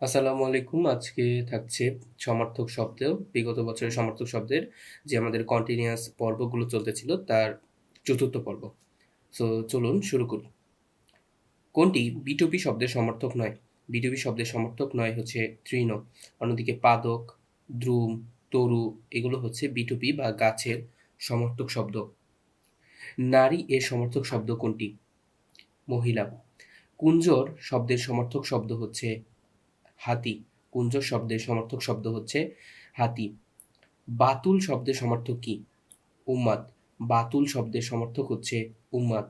আসসালামু আলাইকুম। আজকে থাকছে সমার্থক শব্দ বিগত বছরের সমার্থক শব্দের যে আমাদের কন্টিনিউয়াস পর্বগুলো চলতেছিল, তার চতুর্থ পর্ব। সো চলুন শুরু করি। কোনটি? বিটুপি শব্দের সমর্থক নয়। বিটুপি শব্দের সমর্থক নয় হচ্ছে তৃণ। অন্যদিকে পাদক, দ্রুম, তরু, এগুলো হচ্ছে বিটুপি বা গাছের সমর্থক শব্দ। নারী এর সমর্থক শব্দ কোনটি? মহিলা। কুঞ্জর শব্দের সমর্থক শব্দ হচ্ছে হাতি। কুঞ্জ শব্দের সমর্থক শব্দ হচ্ছে হাতি। বাতুল শব্দের সমর্থক কি? উম্মাদ। বাতুল শব্দের সমর্থক হচ্ছে উম্মাদ।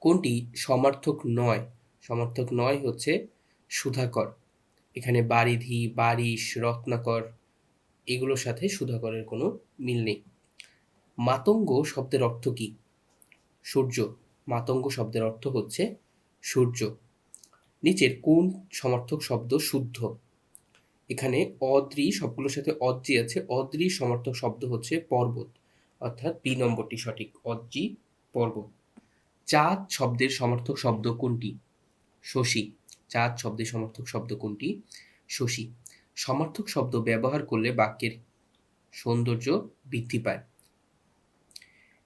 কোনটি? সমার্থক নয়। সমর্থক নয় হচ্ছে সুধাকর। এখানে বারিধি বারিশ, রত্নাকর এগুলোর সাথে সুধাকরের কোনো মিল নেই। মাতঙ্গ শব্দের অর্থ কি? সূর্য। মাতঙ্গ শব্দের অর্থ হচ্ছে সূর্য। নিচের কোন সমর্থক শব্দ শুদ্ধ? এখানে অদ্রি সবগুলোর সাথে অদ্রি আছে। অদ্রি সমর্থক শব্দ হচ্ছে পর্বত। অর্থাৎ বি নম্বরটি সঠিক। অদ্রি পর্বত। চাঁদ শব্দের সমর্থক শব্দ কোনটি? শশী। চাঁদ শব্দের সমর্থক শব্দ কোনটি? শশী। সমর্থক শব্দ ব্যবহার করলে বাক্যের সৌন্দর্য বৃদ্ধি পায়।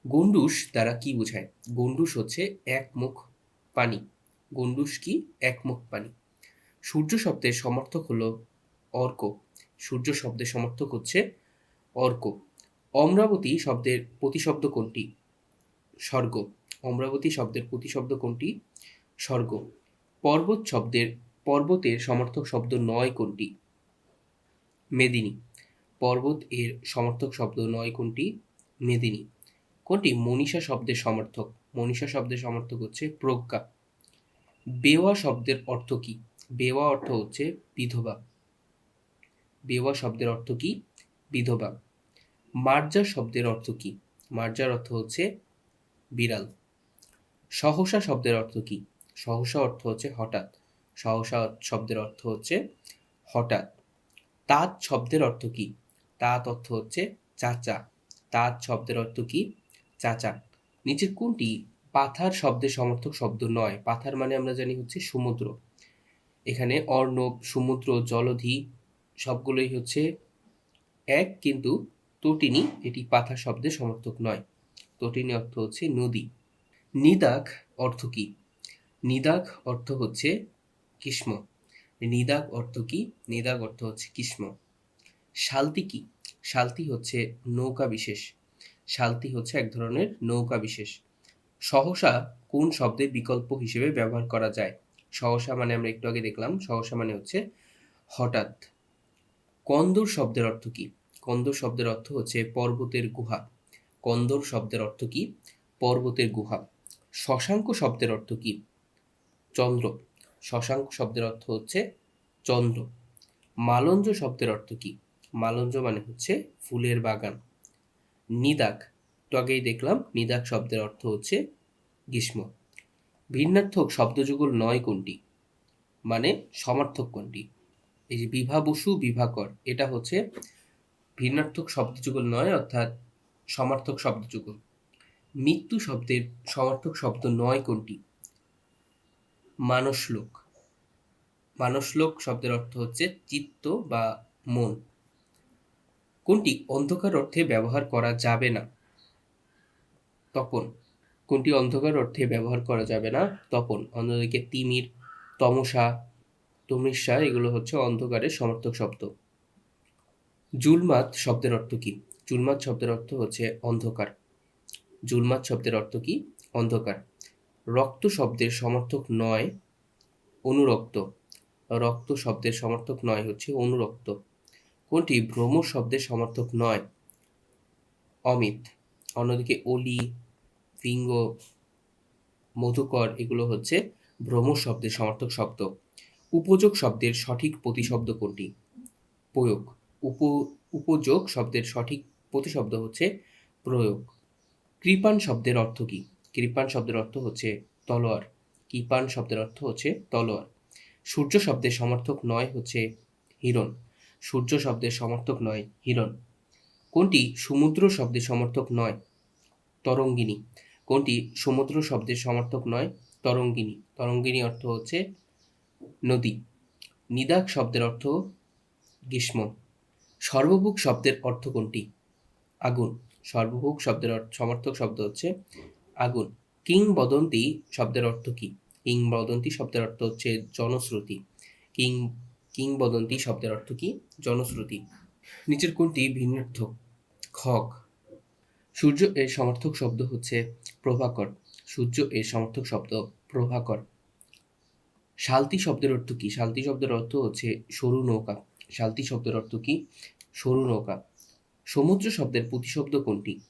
গন্ডুস দ্বারা কি বোঝায়? গন্ডুস হচ্ছে এক মুখ পানি। গন্ডুস কি একমুখ পানি সূর্য শব্দের সমর্থক হলো অর্ক। সূর্য শব্দের সমর্থক হচ্ছে অর্ক। অমরাবতী শব্দের প্রতিশব্দ কোনটি? স্বর্গ। অমরাবতী শব্দের প্রতিশব্দ কোনটি? স্বর্গ। পর্বত শব্দের পর্বতের সমর্থক শব্দ নয় কোনটি? মেদিনী। পর্বত এর সমর্থক শব্দ নয় কোনটি? মেদিনী। কোনটি? মনীষা শব্দের সমর্থক। মনীষা শব্দের সমর্থক হচ্ছে প্রজ্ঞা। বেওয়া শব্দের অর্থ কি? বেওয়া অর্থ হচ্ছে বিধবা। বেওয়া শব্দের অর্থ কি? বিধবা। মার্জা শব্দের অর্থ কি? মার্জার অর্থ হচ্ছে বিড়াল। সহসা শব্দের অর্থ কি? সহসা অর্থ হচ্ছে হঠাৎ। সহসা শব্দের অর্থ হচ্ছে হঠাৎ। তাঁত শব্দের অর্থ কি? তাঁত অর্থ হচ্ছে চাচা। তাঁত শব্দের অর্থ কি? চাচা। নিচের কোনটি পাথার শব্দের সমর্থক শব্দ নয়। পাথার মানে আমরা জানি হচ্ছে সমুদ্র। এখানে অর্ণব, সমুদ্র, জলধি সবগুলোই হচ্ছে এক, কিন্তু তটিনী এটি পাথার শব্দের সমর্থক নয়। তটিনী অর্থ হচ্ছে নদী। নিদাক অর্থ কি? নিদাক অর্থ হচ্ছে কিস্ম নিদাক অর্থ কি? নিদাক অর্থ হচ্ছে কিস্ম শালতি কি? শালতি হচ্ছে নৌকা বিশেষ। শালতি হচ্ছে এক ধরনের নৌকা বিশেষ। সহসা কোন শব্দের বিকল্প হিসেবে ব্যবহার করা যায়? সহসা মানে আমরা একটু আগে দেখলাম, সহসা মানে হচ্ছে হঠাৎ। কন্দর শব্দের অর্থ কি? কন্দর শব্দের অর্থ হচ্ছে পর্বতের গুহা। কন্দর শব্দের অর্থ কি? পর্বতের গুহা। শশাঙ্ক শব্দের অর্থ কি? চন্দ্র। শশাঙ্ক শব্দের অর্থ হচ্ছে চন্দ্র। মালঞ্জ শব্দের অর্থ কি? মালঞ্জ মানে হচ্ছে ফুলের বাগান। নিদাক। একটু আগেই দেখলাম, নিদাক শব্দের অর্থ হচ্ছে গ্রীষ্ম। ভিন্নার্থক শব্দযুগল নয় কোনটি? মানে সমার্থক কোনটি? এই যে বিভা বসু বিভাকর এটা হচ্ছে ভিন্নার্থক শব্দযুগল নয়, অর্থাৎ সমার্থক শব্দযুগল। মৃত্যু শব্দের সমার্থক শব্দ নয় কোনটি? মানসলোক। মানসলোক শব্দের অর্থ হচ্ছে চিত্ত বা মন। কোনটি? অন্ধকার অর্থে ব্যবহার করা যাবে না। তপন। কোনটি অন্ধকার অর্থে ব্যবহার করা যাবে না? তপন। অন্যদিকে তিমির, তমসা তমিসা এগুলো হচ্ছে অন্ধকারের সমর্থক শব্দ। জুলমাত শব্দের অর্থ কি? জুলমাত শব্দের অর্থ হচ্ছে অন্ধকার। জুলমাত শব্দের অর্থ কি? অন্ধকার। রক্ত শব্দের সমর্থক নয়, অনুরক্ত। রক্ত শব্দের সমর্থক নয় হচ্ছে অনুরক্ত। কোনটি ভ্রম শব্দের সমর্থক নয়? অমিত। অন্যদিকে অলি ফিঙ্গ মধুকর এগুলো হচ্ছে ভ্রম শব্দের, সমর্থক শব্দ। উপযোগ শব্দের সঠিক প্রতিশব্দ কোনটি? প্রয়োগ। উপ, উপযোগ শব্দের সঠিক প্রতিশব্দ হচ্ছে প্রয়োগ। কৃপান শব্দের অর্থ কি? কৃপান শব্দের অর্থ হচ্ছে তলোয়ার। কৃপান শব্দের অর্থ হচ্ছে তলোয়ার। সূর্য শব্দের সমর্থক নয় হচ্ছে হিরণ। সূর্য শব্দের সমর্থক নয় হিরণ। কোনটি? সমুদ্র শব্দের সমর্থক নয়। তরঙ্গিনী। কোনটি সমুদ্র শব্দের সমর্থক নয়? তরঙ্গিনী। তরঙ্গিনী অর্থ হচ্ছে নদী। নিদাক শব্দের অর্থ গ্রীষ্ম। সর্বভুক শব্দের অর্থ কোনটি? আগুন। সর্বভুক শব্দের সমর্থক শব্দ হচ্ছে আগুন। কিংবদন্তি শব্দের অর্থ কি? কিংবদন্তি শব্দের অর্থ হচ্ছে জনশ্রুতি। কিং, কিংবদন্তি শব্দের অর্থ কি? জনশ্রুতি। নিচের কোনটি ভিন্নার্থক? খগ। সূর্য এর সমর্থক শব্দ হচ্ছে প্রভাকর। সূর্য এর সমর্থক শব্দ প্রভাকর। শালতি শব্দের অর্থ কি? শালতি শব্দের অর্থ হচ্ছে সরু নৌকা। শালতি শব্দের অর্থ কি? সরু নৌকা। সমুদ্র শব্দের প্রতিশব্দ কোনটি?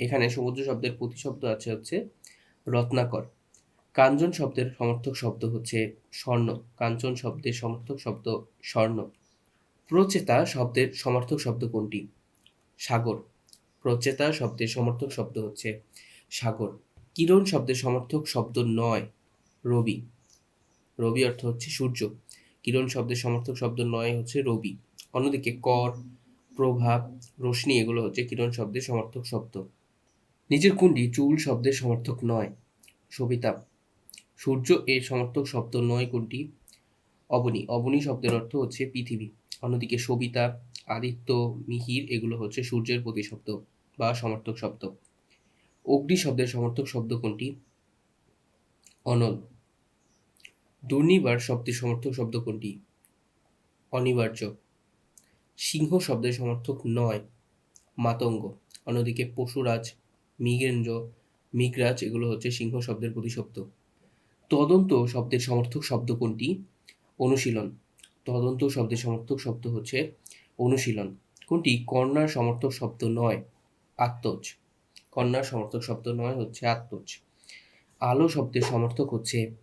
এখানে সমুদ্র শব্দের প্রতিশব্দ আছে হচ্ছে রত্নাকর। কাঞ্চন শব্দের সমর্থক শব্দ হচ্ছে স্বর্ণ। কাঞ্চন শব্দের সমর্থক শব্দ স্বর্ণ। প্রচেতা শব্দের সমর্থক শব্দ কোনটি? সাগর। প্রচেতা শব্দের সমর্থক শব্দ হচ্ছে সাগর। কিরণ শব্দের সমর্থক শব্দ নয়, রবি। রবি অর্থ হচ্ছে সূর্য। কিরণ শব্দের সমর্থক শব্দ নয় হচ্ছে রবি। অন্যদিকে কর, প্রভাব, রশ্মি এগুলো হচ্ছে কিরণ শব্দের সমর্থক শব্দ। নিজের কোনটি চুল শব্দের সমর্থক নয়, সবিতা। সূর্য এর সমর্থক শব্দ নয় কোনটি? অবনী। অবনী শব্দের অর্থ হচ্ছে পৃথিবী। অন্যদিকে সবিতা, আদিত্য, মিহির এগুলো হচ্ছে সূর্যের প্রতিশব্দ। বা সমর্থক শব্দ। অগ্নি শব্দের সমর্থক শব্দ কোনটি? অনল। দুর্নিবার শব্দের সমর্থক শব্দ কোনটি? অনিবার্য। সিংহ শব্দের সমর্থক নয়, মাতঙ্গ। অন্যদিকে পশুরাজ, মৃগেন্দ্র, মৃগরাজ এগুলো হচ্ছে সিংহ শব্দের প্রতিশব্দ। তদন্ত শব্দের সমর্থক শব্দ কোনটি? অনুশীলন। তদন্ত শব্দের সমর্থক শব্দ হচ্ছে অনুশীলন। কোনটি? কর্ণার সমর্থক শব্দ নয় আত্মজ। কন্যার সমর্থক শব্দ নয়, হচ্ছে আত্মজ। আলো শব্দের সমর্থক হচ্ছে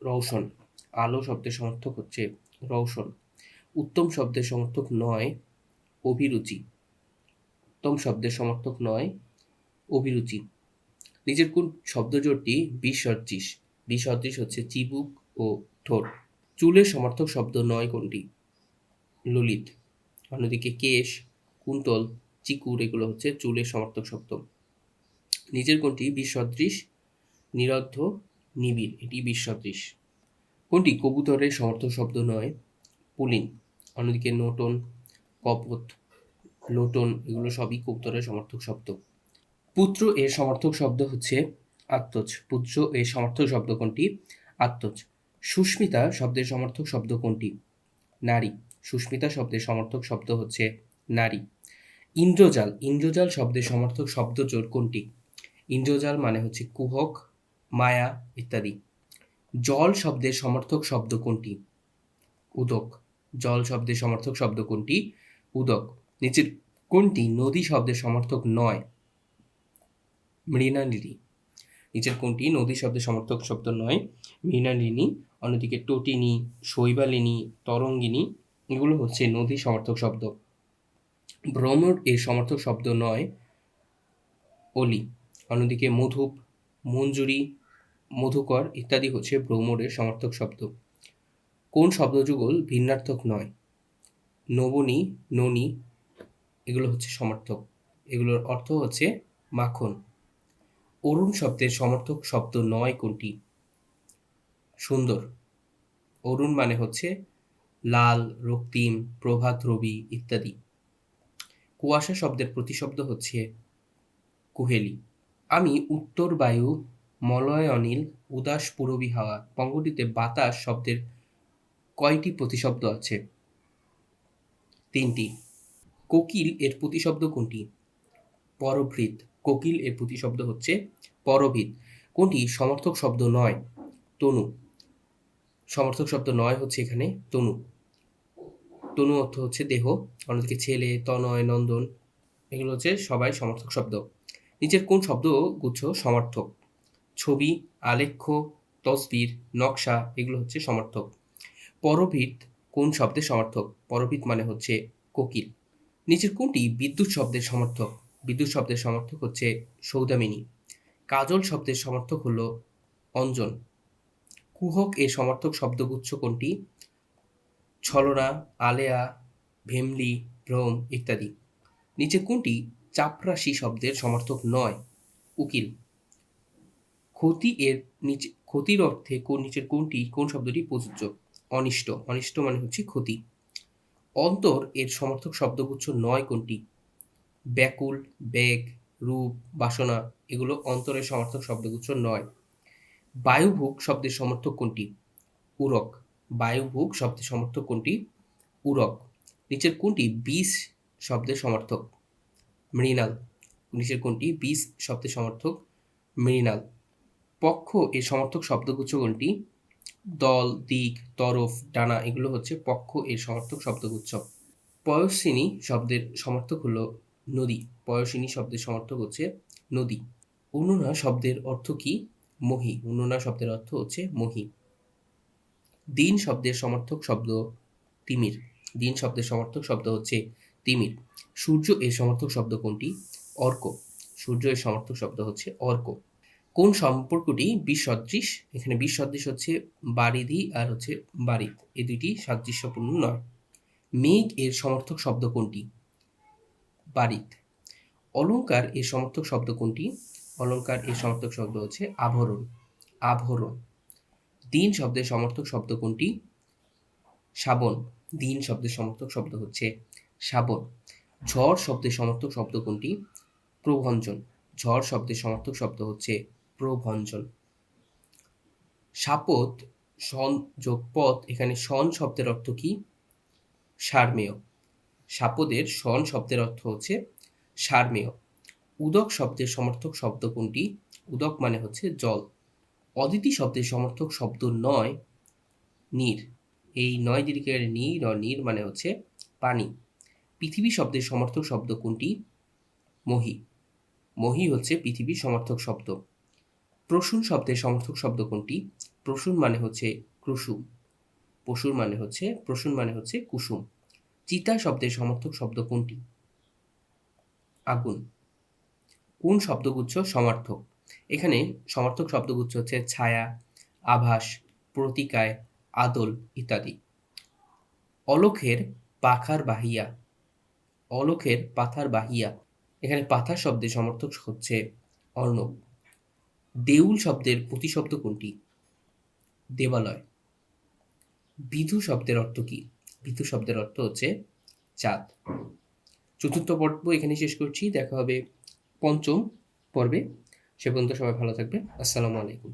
রৌশন আলো শব্দের সমর্থক হচ্ছে রৌশন উত্তম শব্দের সমর্থক নয়, অভিরুচি। উত্তম শব্দের সমর্থক নয়, অভিরুচি। নিজের কোন শব্দজোড়টি বিসদৃশ। বিসদৃশ হচ্ছে চিবুক ও ঠোঁট। চুলের সমর্থক শব্দ নয় কোনটি? ললিত। অন্যদিকে কেশ, কুন্তল চিকুর এগুলো হচ্ছে চুলের সমর্থক শব্দ। নিজের কোনটি? বিসদৃশ নিরদ্ধ নিবিড়। এটি বিসদৃশ। কোনটি? কবুতরের সমর্থক শব্দ নয়। পুলিন অন্যদিকে নোটন, কপত, লোটন এগুলো সবই কবুতরের সমর্থক শব্দ। পুত্র এর সমর্থক শব্দ হচ্ছে আত্মজ। পুত্র এর সমর্থক শব্দ কোনটি? আত্মজ। সুস্মিতা শব্দের সমর্থক শব্দ কোনটি? নারী। সুস্মিতা শব্দের সমর্থক শব্দ হচ্ছে নারী। ইন্দ্রজাল ইন্দ্রজাল শব্দের সমর্থক শব্দ জোর কোনটি? ইন্দ্রজাল মানে হচ্ছে কুহক, মায়া ইত্যাদি। জল শব্দের সমর্থক শব্দ কোনটি? উদক। জল শব্দের সমর্থক শব্দ কোনটি? উদক। নিচের কোনটি নদী শব্দের সমর্থক নয়? মৃণালিনী। নিচের কোনটি নদী শব্দের সমর্থক শব্দ নয়? মৃণালিনী। অন্যদিকে টটিনী, শৈবালিনী, তরঙ্গিনী, এগুলো হচ্ছে নদী সমর্থক শব্দ। ভ্রমর এর সমর্থক শব্দ নয় অলি। অন্যদিকে মধুপ, মঞ্জুরি, মধুকর ইত্যাদি হচ্ছে ভ্রমরের সমর্থক শব্দ। কোন শব্দযুগল ভিন্নার্থক নয়? নবনী, ননী এগুলো হচ্ছে সমর্থক। এগুলোর অর্থ হচ্ছে মাখন। অরুণ শব্দের সমর্থক শব্দ নয় কোনটি? সুন্দর। অরুণ মানে হচ্ছে লাল, রক্তিম প্রভাত রবি ইত্যাদি। কুয়াশা শব্দের প্রতিশব্দ হচ্ছে কুহেলি। আমি উত্তর বায়ু, মলয় অনিল, উদাস পুরবী হাওয়া, পঙ্গটিতে বাতাস শব্দের কয়টি প্রতিশব্দ আছে? তিনটি। কোকিল এর প্রতিশব্দ কোনটি? পরভৃত কোকিল এর প্রতিশব্দ হচ্ছে পরভিত কোনটি সমর্থক শব্দ নয়? তনু। সমর্থক শব্দ নয় হচ্ছে এখানে তনু। তনু অর্থ হচ্ছে দেহ, অন্যদিকে ছেলে, তনয়, নন্দন, এগুলো হচ্ছে সবাই সমর্থক শব্দ। নিচের কোন শব্দ গুচ্ছ সমর্থক? ছবি, আলেখ্য, তসবির, নকশা, এগুলো হচ্ছে সমর্থক। পরভিত কোন শব্দের সমর্থক? পরভিত মানে হচ্ছে কোকিল। নিচের কোনটি বিদ্যুৎ শব্দের সমর্থক? বিদ্যুৎ শব্দের সমর্থক হচ্ছে সৌদামিনী। কাজল শব্দের সমর্থক হল অঞ্জন। কুহক এর সমর্থক শব্দগুচ্ছ কোনটি? ছলনা, আলেয়া, ভেমলি, ভ্রম ইত্যাদি। নিচে কোনটি চাপরাশি শব্দের সমর্থক নয়? উকিল, ক্ষতি এর নিচে, ক্ষতির অর্থে কোন নিচের কোনটি, কোন শব্দটি প্রযোজ্য? অনিষ্ট অনিষ্ট মানে হচ্ছে ক্ষতি। অন্তর এর সমর্থক শব্দগুচ্ছ নয় কোনটি? ব্যাকুল, বেগ, রূপ, বাসনা, এগুলো অন্তরের সমর্থক শব্দগুচ্ছ নয়। বায়ুভোগ শব্দের সমর্থক কোনটি? উরক। বায়ুভুক শব্দের সমর্থক কোনটি? উরক। নিচের কোনটি? বিষ শব্দের সমর্থক। মৃণাল। নিচের কোনটি? বিষ শব্দের সমর্থক। মৃণাল। পক্ষ এর সমর্থক শব্দগুচ্ছ কোনটি? দল, দিক, তরফ, ডানা এগুলো হচ্ছে পক্ষ এর সমর্থক শব্দগুচ্ছ। পয়সিনী শব্দের সমর্থক হলো নদী। পয়সিনী শব্দের সমর্থক হচ্ছে নদী। অনুনা শব্দের অর্থ কি? মহি। অনুনা শব্দের অর্থ হচ্ছে মহি। দিন শব্দের সমর্থক শব্দ তিমির। দিন শব্দের সমর্থক শব্দ হচ্ছে তিমির। সূর্য এর সমর্থক শব্দ কোনটি? অর্ক। সূর্য এর সমর্থক শব্দ হচ্ছে অর্ক। কোন সম্পর্কটি বিসদৃশ? এখানে বিসদৃশ হচ্ছে বারিধি আর হচ্ছে বারিদ এই দুইটি সাদৃশ্যপূর্ণ নয়। মেঘ এর সমর্থক শব্দ কোনটি? বারিদ অলঙ্কার এর সমর্থক শব্দ কোনটি? অলঙ্কার এর সমর্থক শব্দ হচ্ছে আভরণ। আভরণ। দিন শব্দের সমর্থক শব্দ কোনটি? শ্রাবণ দিন শব্দের সমর্থক শব্দ হচ্ছে শ্রাবণ ঝড় শব্দের সমর্থক শব্দ কোনটি? প্রভঞ্জন। ঝড় শব্দের সমর্থক শব্দ হচ্ছে প্রভঞ্জন। সাপত, সন যোগ পথ এখানে সন শব্দের অর্থ কি? সারমেয়। সাপদের সন শব্দের অর্থ হচ্ছে সারমেয়। উদক শব্দের সমর্থক শব্দ কোনটি? উদক মানে হচ্ছে জল। অদিতি শব্দের সমর্থক শব্দ নয়, নীর। এই নয় দিকের নীর নীর মানে হচ্ছে পানি। পৃথিবী শব্দের সমর্থক শব্দ কোনটি? মহি। মহি হচ্ছে পৃথিবীর সমর্থক শব্দ। প্রসূন শব্দের সমর্থক শব্দ কোনটি? প্রসূন মানে হচ্ছে কুসুম পশুর মানে হচ্ছে, প্রসূন মানে হচ্ছে কুসুম। চিতা শব্দের সমর্থক শব্দ কোনটি? আগুন। কোন শব্দগুচ্ছ সমার্থক? এখানে সমার্থক শব্দগুচ্ছ হচ্ছে ছায়া, আভাস, প্রতিকায়, আদল ইত্যাদি। অলোকের পাখার বাহিয়া অলোকের পাথার বাহিয়া। এখানে পাথার শব্দের সমর্থক হচ্ছে অর্ণব। দেউল শব্দের প্রতিশব্দ কোনটি? দেবালয়। বিধু শব্দের অর্থ কি? বিধু শব্দের অর্থ হচ্ছে চাঁদ। চতুর্থ পর্ব এখানে শেষ করছি। দেখা হবে পঞ্চম পর্বে। সে পর্যন্ত সবাই ভালো থাকবে আসসালামু আলাইকুম।